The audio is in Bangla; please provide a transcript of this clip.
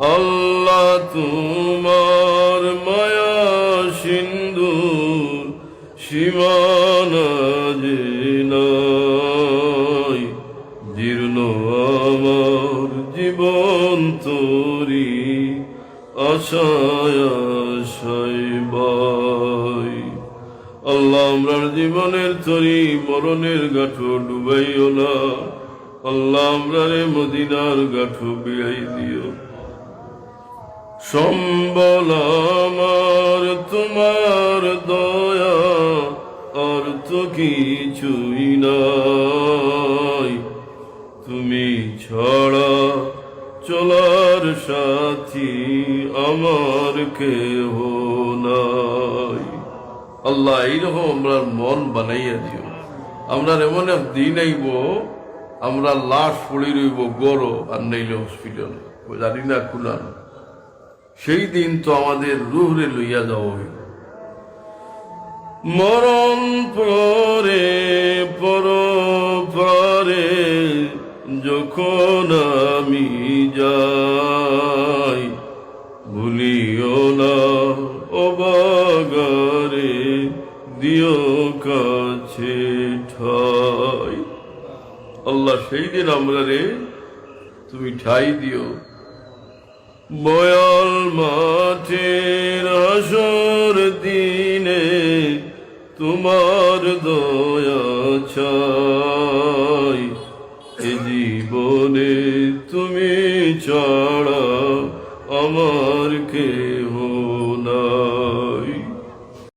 আল্লাহ তোমার মায়া সিন্ধু সীমানা যে জীর্ণ আমার জীবন তোরি আশায় আল্লাহ আমরার জীবনের তরি, মরণের গাঠো ডুবাইও না। আল্লাহ আমরারে মদিনার গাঠো বিড়াই দিও। সম্বল আমার, তোমার দয়া তো কিছুই নাই। তুমি ছড়া চলার সাথী আমার কেহ নাই। আল্লাহ এইরকম আমরা মন বানাইয়া দিও। আমরা এমন এক দিন আইব, আমরা লাশ পড়ে রইব গরো, আর নাইলে হসপিটাল জানি না কুলান সেই দিন তো আমাদের রুহরে লইয়া যাওয়া হইব মরণ পরে, পর পরে, যখন আমি যাই, ভুলিও না অবাগারে দিও কাছে ঠাই। আল্লাহ সেই দিন আমরা রে, তুমি ঠাই দিও। বয়াল মাঠের আসর দিনে তোমার দয়া চাই। এ জীবনে তুমি ছাড়া আমার কেহ না